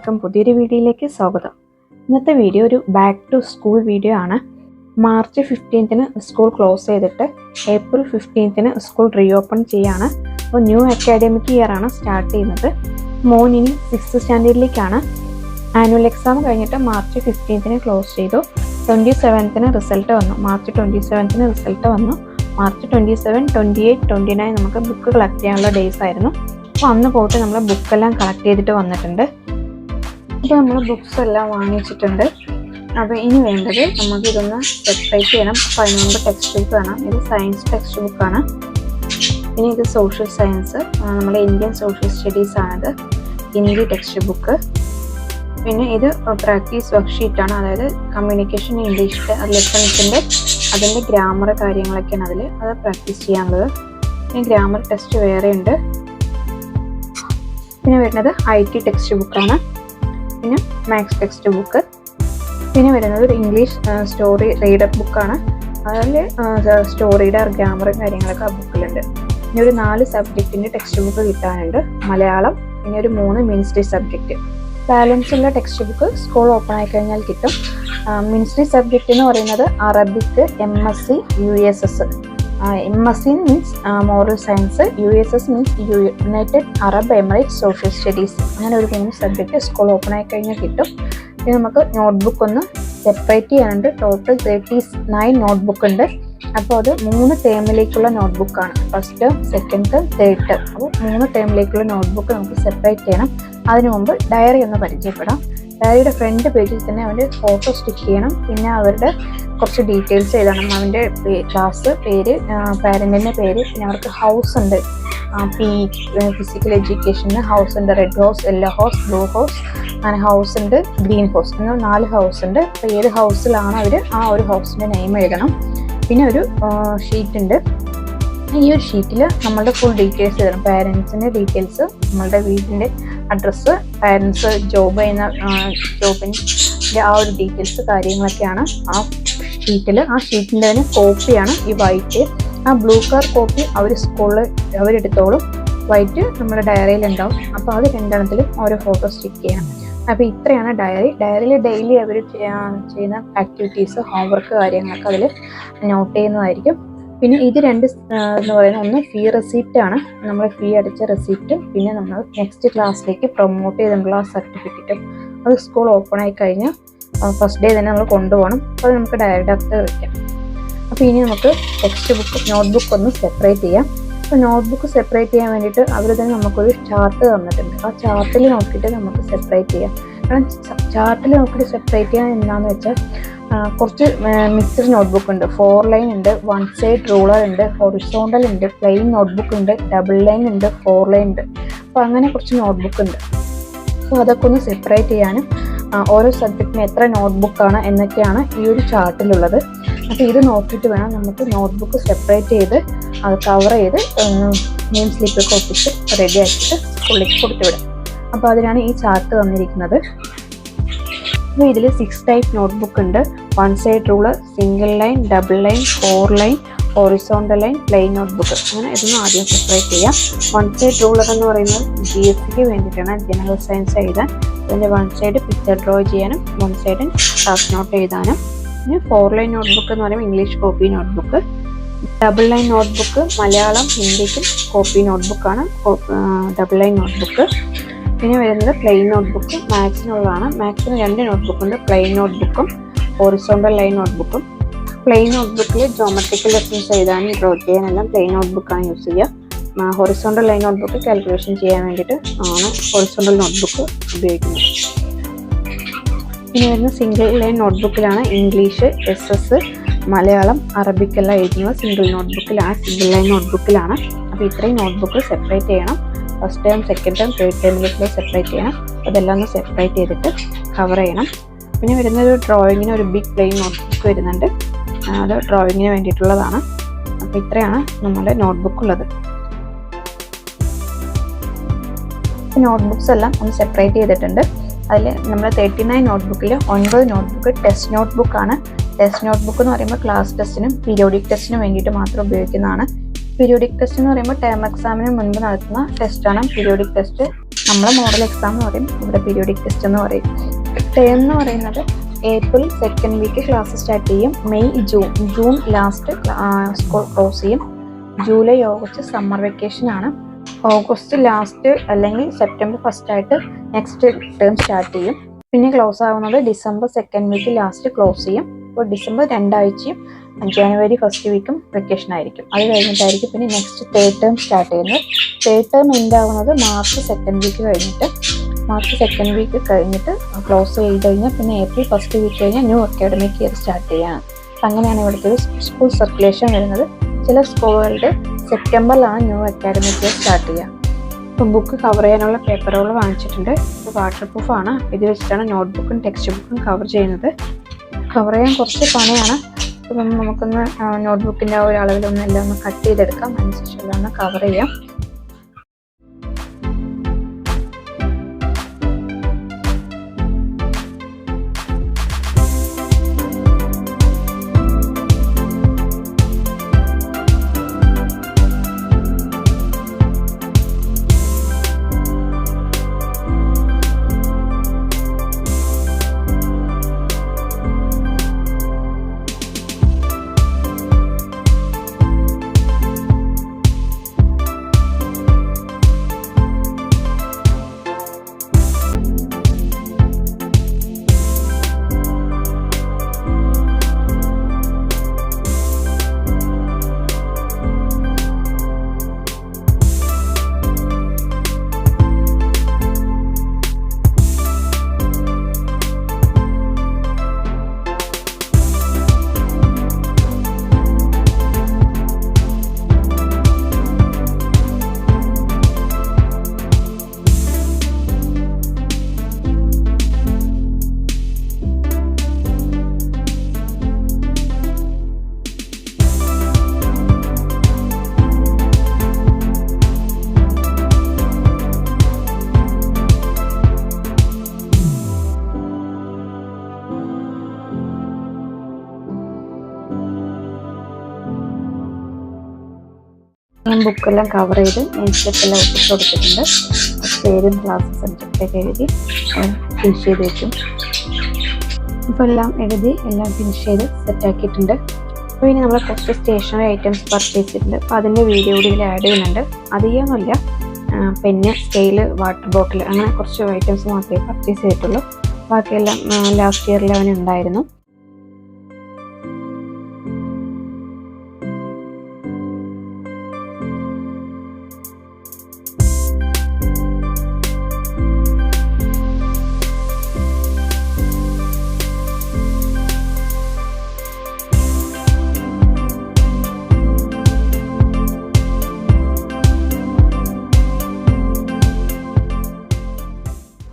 എല്ലാവർക്കും പുതിയൊരു വീഡിയോയിലേക്ക് സ്വാഗതം. ഇന്നത്തെ വീഡിയോ ഒരു ബാക്ക് ടു സ്കൂൾ വീഡിയോ ആണ്. മാർച്ച് ഫിഫ്റ്റീൻത്തിന് സ്കൂൾ ക്ലോസ് ചെയ്തിട്ട് ഏപ്രിൽ ഫിഫ്റ്റീൻത്തിന് സ്കൂൾ റീ ഓപ്പൺ ചെയ്യാണ്. അപ്പോൾ ന്യൂ അക്കാഡമിക് ഇയർ ആണ് സ്റ്റാർട്ട് ചെയ്യുന്നത്. മോൻ ഇനി സ്റ്റാൻഡേർഡിലേക്കാണ് ആനുവൽ എക്സാം കഴിഞ്ഞിട്ട് മാർച്ച് ഫിഫ്റ്റീൻത്തിന് ക്ലോസ് ചെയ്തു. ട്വന്റി സെവൻത്തിന് റിസൾട്ട് വന്നു. മാർച്ച് ട്വന്റി സെവൻത്തിന് റിസൾട്ട് വന്നു. March twenty seven twenty eight twenty nine നമുക്ക് ബുക്ക് കളക്ട് ചെയ്യാനുള്ള ഡേയ്സ് ആയിരുന്നു. അപ്പോൾ അന്ന് പോയിട്ട് നമ്മൾ ബുക്കെല്ലാം കളക്ട് ചെയ്തിട്ട് വന്നിട്ടുണ്ട്. അപ്പോൾ നമ്മൾ ബുക്സ് എല്ലാം വാങ്ങിച്ചിട്ടുണ്ട്. അപ്പോൾ ഇനി വേണ്ടത് നമുക്ക് ഇതൊന്ന് സെപ്പറേറ്റ് ചെയ്യണം. അപ്പോൾ അതിന് ടെക്സ്റ്റ് ബുക്ക് വേണം ഇത് സയൻസ് ടെക്സ്റ്റ് ബുക്കാണ് ഇനി ഇത് സോഷ്യൽ സയൻസ് നമ്മുടെ ഇന്ത്യൻ സോഷ്യൽ സ്റ്റഡീസ് ആണിത്. ഹിന്ദി ടെക്സ്റ്റ് ബുക്ക് പിന്നെ ഇത് പ്രാക്ടീസ് വർക്ക്ഷീറ്റാണ് അതായത് കമ്മ്യൂണിക്കേഷൻ ഇംഗ്ലീഷ് ലെസൺസിന്റെ അതിന്റെ ഗ്രാമർ കാര്യങ്ങളൊക്കെയാണ് അതിൽ അത് പ്രാക്ടീസ് ചെയ്യാനുള്ളത്. പിന്നെ ഗ്രാമർ ടെസ്റ്റ് വേറെ ഉണ്ട് പിന്നെ വരുന്നത് ഐ ടി ടെക്സ്റ്റ് ബുക്കാണ് പിന്നെ മാത്സ് ടെക്സ്റ്റ് ബുക്ക് പിന്നെ വരുന്നത് ഒരു ഇംഗ്ലീഷ് സ്റ്റോറി റീഡർ ബുക്കാണ് അതിൽ സ്റ്റോറിയുടെ ഗ്രാമറും കാര്യങ്ങളൊക്കെ ആ ബുക്കിലുണ്ട് ഇനി ഒരു നാല് സബ്ജക്റ്റിന്റെ ടെക്സ്റ്റ് ബുക്ക് കിട്ടാനുണ്ട്. മലയാളം പിന്നെ ഒരു മൂന്ന് മിനിസ്ട്രി സബ്ജക്റ്റ് ബാലൻസ് ഉള്ള ടെക്സ്റ്റ് ബുക്ക് സ്കൂൾ ഓപ്പൺ ആയി കഴിഞ്ഞാൽ കിട്ടും. മിനിസ്ട്രി സബ്ജക്റ്റ് എന്ന് പറയുന്നത് Arabic M S C U S S M S C means moral science U S S means United Arab emirate social studies അങ്ങനെ ഒരു മൂന്ന് subject school open ആയി കഴിഞ്ഞാൽ കിട്ടും. പിന്നെ നമുക്ക് നോട്ട്ബുക്ക് ഒന്ന് സെപ്പറേറ്റ് ചെയ്യാനുണ്ട്. ടോട്ടൽ തേർട്ടി നയൻ നോട്ട്ബുക്ക് ഉണ്ട്. അപ്പോൾ അത് മൂന്ന് ടേമിലേക്കുള്ള നോട്ട്ബുക്കാണ് first term second term third term അപ്പോൾ മൂന്ന് ടേമിലേക്കുള്ള നോട്ട്ബുക്ക് നമുക്ക് സെപ്പറേറ്റ് ചെയ്യണം. അതിനു മുമ്പ് ഡയറി ഒന്ന് പരിചയപ്പെടാം. ഡയറിയുടെ ഫ്രണ്ട് പേജിൽ തന്നെ അവന്റെ ഫോട്ടോ സ്റ്റിക്ക് ചെയ്യണം. പിന്നെ അവരുടെ കുറച്ച് ഡീറ്റെയിൽസ് എഴുതണം. അവന്റെ ക്ലാസ് പേര് പാരന്റിന്റെ പേര് പിന്നെ അവർക്ക് ഹൗസ് ഉണ്ട്. പി ഫിസിക്കൽ എഡ്യൂക്കേഷന് ഹൗസ് ഉണ്ട്. Red house yellow house blue house അങ്ങനെ ഹൗസ് ഉണ്ട്. ഗ്രീൻ ഹൗസ് അങ്ങനെ നാല് ഹൗസ് ഉണ്ട്. അപ്പോൾ ഏത് ഹൗസിലാണ് അവർ ആ ഒരു ഹൗസിന്റെ നെയിം എഴുതണം. പിന്നെ ഒരു ഷീറ്റ് ഉണ്ട്. ഈ ഒരു ഷീറ്റിൽ നമ്മളുടെ ഫുൾ ഡീറ്റെയിൽസ് തരും. പാരൻസിന്റെ ഡീറ്റെയിൽസ് നമ്മളുടെ വീടിന്റെ അഡ്രസ്സ് പാരൻസ് ജോബ് ചെയ്യുന്ന ജോബിന്റെ ആ ഒരു ഡീറ്റെയിൽസ് കാര്യങ്ങളൊക്കെയാണ് ആ ഷീറ്റിൽ ആ ഷീറ്റിന്റെ തന്നെ കോപ്പിയാണ് ഈ വൈറ്റ് ആ ബ്ലൂ കളർ കോപ്പി അവർ സ്കൂളിൽ അവരെടുത്തോളും. വൈറ്റ് നമ്മുടെ ഡയറിയിൽ ഉണ്ടാവും. അപ്പോൾ അത് രണ്ടെണ്ണത്തിലും ഓരോ ഫോട്ടോ സ്റ്റിക്ക് ചെയ്യണം. അപ്പോൾ ഇത്രയാണ് ഡയറി ഡയറിയിൽ ഡെയിലി അവർ ചെയ്യുന്ന ആക്ടിവിറ്റീസ് ഹോംവർക്ക് കാര്യങ്ങളൊക്കെ അതിൽ നോട്ട് ചെയ്യുന്നതായിരിക്കും. പിന്നെ ഇത് രണ്ട് എന്ന് പറയുന്നത് ഒന്ന് ഫീ റെസിപ്റ്റ് ആണ്. നമ്മൾ ഫീ അടിച്ച റെസിപ്റ്റ് പിന്നെ നമ്മൾ നെക്സ്റ്റ് ക്ലാസ്സിലേക്ക് പ്രൊമോട്ട് ചെയ്തിട്ടുള്ള ആ സർട്ടിഫിക്കറ്റും അത് സ്കൂൾ ഓപ്പൺ ആയി കഴിഞ്ഞാൽ ഫസ്റ്റ് ഡേ തന്നെ നമ്മൾ കൊണ്ടുപോകണം. അത് നമുക്ക് ഡയറക്റ്റ് അകത്ത് വയ്ക്കാം അപ്പോൾ ഇനി നമുക്ക് ടെക്സ്റ്റ് ബുക്ക് നോട്ട് ബുക്ക് ഒന്ന് സെപ്പറേറ്റ് ചെയ്യാം. അപ്പോൾ നോട്ട് ബുക്ക് സെപ്പറേറ്റ് ചെയ്യാൻ വേണ്ടിയിട്ട് അവർ തന്നെ നമുക്കൊരു ചാർട്ട് തന്നിട്ടുണ്ട്. ആ ചാർട്ടിൽ നോക്കിയിട്ട് നമുക്ക് സെപ്പറേറ്റ് ചെയ്യാം. കാരണം ചാർട്ടിൽ നോക്കിയിട്ട് സെപ്പറേറ്റ് ചെയ്യാൻ എന്താണെന്ന് വെച്ചാൽ കുറച്ച് മിക്സഡ് നോട്ട്ബുക്ക് ഉണ്ട്. ഫോർ ലൈൻ ഉണ്ട് വൺ സൈഡ് റൂളർ ഉണ്ട് ഹൊറിസോണ്ടൽ ഉണ്ട് പ്ലെയിൻ നോട്ട്ബുക്ക് ഉണ്ട് ഡബിൾ ലൈൻ ഉണ്ട് ഫോർ ലൈൻ ഉണ്ട്. അപ്പോൾ അങ്ങനെ കുറച്ച് നോട്ട്ബുക്ക് ഉണ്ട്. അപ്പോൾ അതൊക്കെ ഒന്ന് സെപ്പറേറ്റ് ചെയ്യാനും ഓരോ സബ്ജക്റ്റിന് എത്ര നോട്ട്ബുക്കാണ് എന്നൊക്കെയാണ് ഈ ഒരു ചാർട്ടിലുള്ളത് അപ്പോൾ ഇത് നോക്കിയിട്ട് വേണം നമുക്ക് നോട്ട്ബുക്ക് സെപ്പറേറ്റ് ചെയ്ത് അത് കവർ ചെയ്ത് നെയിം സ്ലിപ്പൊക്കെ ഒപ്പിച്ച് റെഡി ആക്കിയിട്ട് സ്കൂളിലേക്ക് കൊടുത്തു വിടാം. അപ്പോൾ അതിനാണ് ഈ ചാർട്ട് തന്നിരിക്കുന്നത്. അപ്പോൾ ഇതിൽ സിക്സ് ടൈപ്പ് നോട്ട്ബുക്ക് ഉണ്ട്. One side rule single line double line four line horizontal line plain note book അങ്ങനെ ഇതൊന്നും ആദ്യം സെപ്പറേറ്റ് ചെയ്യാം. വൺ സൈഡ് റൂളർ എന്ന് പറയുന്നത് ജി എസ് സിക്ക് വേണ്ടിയിട്ടാണ് ജനറൽ സയൻസ് എഴുതാൻ. അതിന്റെ വൺ സൈഡ് പിക്ചർ ഡ്രോ ചെയ്യാനും വൺ സൈഡ് ക്ലാസ് നോട്ട് എഴുതാനും. പിന്നെ ഫോർ ലൈൻ നോട്ട് ബുക്ക് എന്ന് പറയുമ്പോൾ English copy notebook double line notebook Malayalam ഹിന്ദിക്കും copy not ബുക്കാണ് ഡബിൾ ലൈൻ നോട്ട് ബുക്ക് പിന്നെ വരുന്നത് പ്ലെയിൻ നോട്ട് ബുക്ക് മാത്സിനുള്ളതാണ് മാത്സിന് രണ്ട് നോട്ട് ബുക്കുണ്ട് പ്ലെയിൻ നോട്ട്ബുക്കും ഹോറിസോണ്ടൽ ലൈൻ നോട്ട്ബുക്കും പ്ലെയിൻ നോട്ട്ബുക്കിൽ ജോമെട്രിക്കൽ ലെസൺസ് എഴുതാനും ഡ്രോ ചെയ്യാനെല്ലാം പ്ലെയിൻ നോട്ട്ബുക്കാണ് യൂസ് ചെയ്യുക. ഹൊറിസോണ്ടൽ ലൈൻ നോട്ട്ബുക്ക് കാൽക്കുലേഷൻ ചെയ്യാൻ വേണ്ടിയിട്ട് ആണ് ഹൊറിസോണ്ടൽ നോട്ട്ബുക്ക് ഉപയോഗിക്കുന്നത്. ഇനി വരുന്ന സിംഗിൾ ലൈൻ നോട്ട്ബുക്കിലാണ് ഇംഗ്ലീഷ് എസ് എസ് മലയാളം അറബിക്കെല്ലാം എഴുതുന്നത്. സിംഗിൾ നോട്ട്ബുക്കിലാണ് സിംഗിൾ ലൈൻ നോട്ട്ബുക്കിലാണ് അപ്പോൾ ഇത്രയും നോട്ട്ബുക്ക് സെപ്പറേറ്റ് ചെയ്യണം. First time second time third ടൈമിലേക്ക് സെപ്പറേറ്റ് ചെയ്യണം. അതെല്ലാം ഒന്ന് സെപ്പറേറ്റ് ചെയ്തിട്ട് കവർ ചെയ്യണം. പിന്നെ വരുന്ന ഒരു ഡ്രോയിങ്ങിന് ഒരു ബിഗ് പ്ലെയിൻ നോട്ട്ബുക്ക് വരുന്നുണ്ട്. അത് ഡ്രോയിങ്ങിന് വേണ്ടിയിട്ടുള്ളതാണ്. അപ്പോൾ ഇത്രയാണ് നമ്മുടെ നോട്ട്ബുക്ക് ഉള്ളത്. നോട്ട്ബുക്സ് എല്ലാം ഒന്ന് സെപ്പറേറ്റ് ചെയ്തിട്ടുണ്ട്. അതിൽ നമ്മൾ തേർട്ടി നയൻ നോട്ട്ബുക്കിൽ ഒൻപത് നോട്ട്ബുക്ക് ടെസ്റ്റ് നോട്ട്ബുക്കാണ് ടെസ്റ്റ് നോട്ട്ബുക്ക് എന്ന് പറയുമ്പോൾ ക്ലാസ് ടെസ്റ്റിനും പീരിയോഡിക് ടെസ്റ്റിനും വേണ്ടിയിട്ട് മാത്രം ഉപയോഗിക്കുന്നതാണ്. പീരിയോഡിക് ടെസ്റ്റ് എന്ന് പറയുമ്പോൾ ടേം എക്സാമിന് മുൻപ് നടത്തുന്ന ടെസ്റ്റാണ് പീരിയോഡിക് ടെസ്റ്റ് നമ്മളെ മോഡൽ എക്സാം എന്ന് പറയും. ഇവിടെ പീരിയോഡിക് ടെസ്റ്റ് എന്ന് പറയും. ടേം എന്ന് പറയുന്നത് April second week class start ചെയ്യും. May June June last school close ചെയ്യും. ജൂലൈ ഓഗസ്റ്റ് സമ്മർ വെക്കേഷൻ ആണ്. ഓഗസ്റ്റ് ലാസ്റ്റ് അല്ലെങ്കിൽ സെപ്റ്റംബർ ഫസ്റ്റ് ആയിട്ട് നെക്സ്റ്റ് ടേം സ്റ്റാർട്ട് ചെയ്യും. പിന്നെ ക്ലോസ് ആവുന്നത് December second week last close ചെയ്യും. അപ്പോൾ ഡിസംബർ രണ്ടാഴ്ചയും ജനുവരി ഫസ്റ്റ് വീക്കും വെക്കേഷൻ ആയിരിക്കും. അത് കഴിഞ്ഞിട്ടായിരിക്കും പിന്നെ നെക്സ്റ്റ് തേർഡ് ടേം സ്റ്റാർട്ട് ചെയ്യുന്നത്. തേർഡ് ടേം എൻഡ് ആവുന്നത് മാർച്ച് സെക്കൻഡ് വീക്ക് കഴിഞ്ഞിട്ട് മാർച്ച് സെക്കൻഡ് വീക്ക് കഴിഞ്ഞിട്ട് ക്ലോസ് ചെയ്ത് കഴിഞ്ഞാൽ പിന്നെ ഏപ്രിൽ ഫസ്റ്റ് വീക്ക് കഴിഞ്ഞാൽ ന്യൂ അക്കാഡമിക് ഇയർ സ്റ്റാർട്ട് ചെയ്യാം. അങ്ങനെയാണ് ഇവിടുത്തെ സ്കൂൾ സർക്കുലേഷൻ വരുന്നത്. ചില സ്കൂളുകളുടെ സെപ്റ്റംബറിലാണ് ന്യൂ അക്കാഡമിക് ഇയർ സ്റ്റാർട്ട് ചെയ്യുക. ഇപ്പം ബുക്ക് കവർ ചെയ്യാനുള്ള പേപ്പറുകൾ വാങ്ങിച്ചിട്ടുണ്ട്. ഇത് വാട്ടർ പ്രൂഫ് ആണ്. ഇത് വെച്ചിട്ടാണ് നോട്ട് ബുക്കും ടെക്സ്റ്റ് ബുക്കും കവർ ചെയ്യുന്നത്. കവർ ചെയ്യാൻ കുറച്ച് പണിയാണ്. അപ്പം നമുക്കൊന്ന് നോട്ട്ബുക്കിന്റെ ആ ഒരു അളവിലൊന്നും എല്ലാം ഒന്ന് കട്ട് ചെയ്തെടുക്കാം. അതിനുശേഷം ഒന്ന് കവർ ചെയ്യാം. ഞാൻ ബുക്കെല്ലാം കവർ ചെയ്ത് നെയിംസ്ലിപ്പെല്ലാം ഒട്ടിച്ച് കൊടുത്തിട്ടുണ്ട്. പേരും ക്ലാസ് സബ്ജക്റ്റൊക്കെ എഴുതി ഫിനിഷ് ചെയ്ത് വെക്കും ഇപ്പോൾ എല്ലാം എഴുതി എല്ലാം ഫിനിഷ് ചെയ്ത് സെറ്റാക്കിയിട്ടുണ്ട് അപ്പോൾ ഇനി നമ്മൾ കുറച്ച് സ്റ്റേഷനറി ഐറ്റംസ് പർച്ചേസ് ചെയ്തിട്ടുണ്ട്. അപ്പോൾ അതിന്റെ വീഡിയോ കൂടി ഇതിൽ ആഡ് ചെയ്യുന്നുണ്ട്. അധികമൊന്നുമില്ല. പെന്ന് സ്കെയിൽ വാട്ടർ ബോട്ടിൽ അങ്ങനെ കുറച്ച് ഐറ്റംസ് മാത്രമേ പർച്ചേസ് ചെയ്തിട്ടുള്ളൂ. ബാക്കിയെല്ലാം ലാസ്റ്റ് ഇയറിൽ അവനുണ്ടായിരുന്നു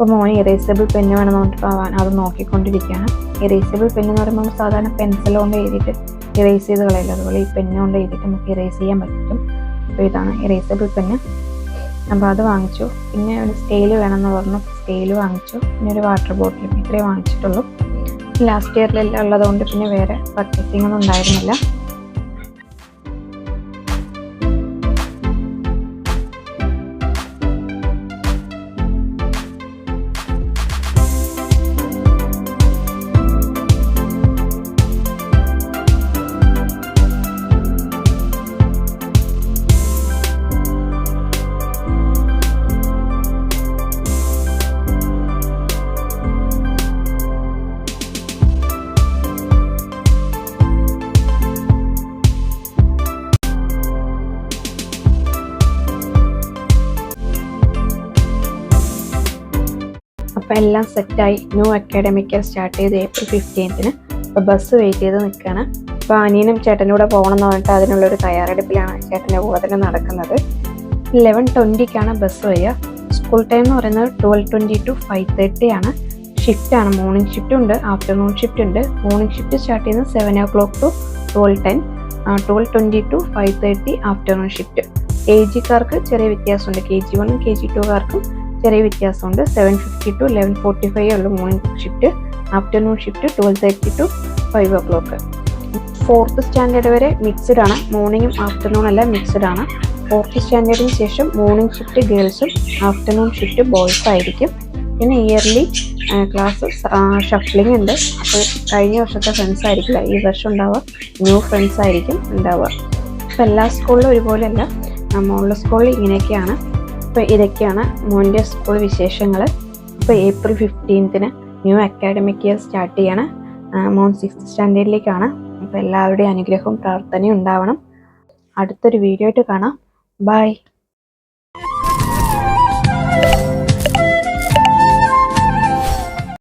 ഇപ്പോൾ മോൻ ഇറേസബിൾ പെന്ന് വേണം പറഞ്ഞിട്ട് അവൻ അത് നോക്കിക്കൊണ്ടിരിക്കുകയാണ്. ഇറേസബിൾ പെന്ന് എന്ന് പറയുമ്പോൾ സാധാരണ പെൻസിൽ കൊണ്ട് എഴുതിയിട്ട് ഇറേസ് ചെയ്ത് കളയില്ല? അതുപോലെ ഈ പെന്ന് കൊണ്ട് എഴുതിയിട്ട് നമുക്ക് ഇറേസ് ചെയ്യാൻ പറ്റും. അപ്പോൾ ഇതാണ് ഇറേസബിൾ പെന്ന് അപ്പോൾ അത് വാങ്ങിച്ചു. പിന്നെ ഒരു സ്കെയിൽ വേണമെന്ന് പറഞ്ഞു. സ്കെയിൽ വാങ്ങിച്ചു. പിന്നെ ഒരു വാട്ടർ ബോട്ടിലും ഇത്രയും വാങ്ങിച്ചിട്ടുള്ളൂ. ലാസ്റ്റ് ഇയറിലെല്ലാം ഉള്ളതുകൊണ്ട് പിന്നെ വേറെ പർച്ചേസിംഗ് ഒന്നും ഉണ്ടായിരുന്നില്ല. അപ്പോൾ എല്ലാം സെറ്റായി. ന്യൂ അക്കാഡമിക് സ്റ്റാർട്ട് ചെയ്ത് ഏപ്രിൽ ഫിഫ്റ്റീൻത്തിന് അപ്പോൾ ബസ് വെയിറ്റ് ചെയ്ത് നിൽക്കുകയാണ് അപ്പോൾ അനിയനും ചേട്ടന്റെ കൂടെ പോകണം എന്ന് പറഞ്ഞിട്ട് അതിനുള്ളൊരു തയ്യാറെടുപ്പിലാണ് ചേട്ടന്റെ കൂടെ തന്നെ നടക്കുന്നത്. ലെവൻ ട്വന്റിക്കാണ് ബസ് വരിക. സ്കൂൾ ടൈം എന്ന് പറയുന്നത് twelve twenty to five thirty ആണ് ഷിഫ്റ്റ് ആണ്. മോർണിംഗ് ഷിഫ്റ്റ് ഉണ്ട് ആഫ്റ്റർനൂൺ ഷിഫ്റ്റ് ഉണ്ട്. മോർണിംഗ് ഷിഫ്റ്റ് സ്റ്റാർട്ട് ചെയ്യുന്നത് seven o'clock to twelve ten twelve twenty to five thirty afternoon shift K ജിക്കാർക്ക് ചെറിയ വ്യത്യാസമുണ്ട്. കെ ജി വണ്ണും കെ ജി ടുക്കാർക്കും ചെറിയ വ്യത്യാസമുണ്ട്. Seven fifty to eleven forty five ഉള്ള morning shift afternoon shift twelve thirty to five o'clock fourth standard വരെ mixed ആണ്. മോർണിംഗും ആഫ്റ്റർനൂൺ എല്ലാം മിക്സ്ഡ് ആണ്. ഫോർത്ത് സ്റ്റാൻഡേർഡിന് ശേഷം മോർണിംഗ് ഷിഫ്റ്റ് ഗേൾസും ആഫ്റ്റർനൂൺ ഷിഫ്റ്റ് ബോയ്സും ആയിരിക്കും. പിന്നെ ഇയർലി ക്ലാസ് ഷഫ്ലിംഗ് ഉണ്ട്. അപ്പോൾ കഴിഞ്ഞ വർഷത്തെ ഫ്രണ്ട്സ് ആയിരിക്കില്ല. ഈ വർഷം ഉണ്ടാവുക. ന്യൂ ഫ്രണ്ട്സ് ആയിരിക്കും ഉണ്ടാവുക. അപ്പോൾ എല്ലാ സ്കൂളിലും ഒരുപോലെയല്ല. നമ്മളുടെ സ്കൂളിൽ ഇങ്ങനെയൊക്കെയാണ്. അപ്പോൾ ഇതൊക്കെയാണ് മോന്റെ സ്കൂൾ വിശേഷങ്ങൾ അപ്പോൾ ഏപ്രിൽ ഫിഫ്റ്റീൻത്തിന് ന്യൂ അക്കാഡമിക് ഇയർ സ്റ്റാർട്ട് ചെയ്യണം. മോൻ സിക്സ്ത് സ്റ്റാൻഡേർഡിലേക്കാണ് അപ്പോൾ എല്ലാവരുടെയും അനുഗ്രഹവും പ്രാർത്ഥനയും ഉണ്ടാവണം. അടുത്തൊരു വീഡിയോ ആയിട്ട് കാണാം. ബൈ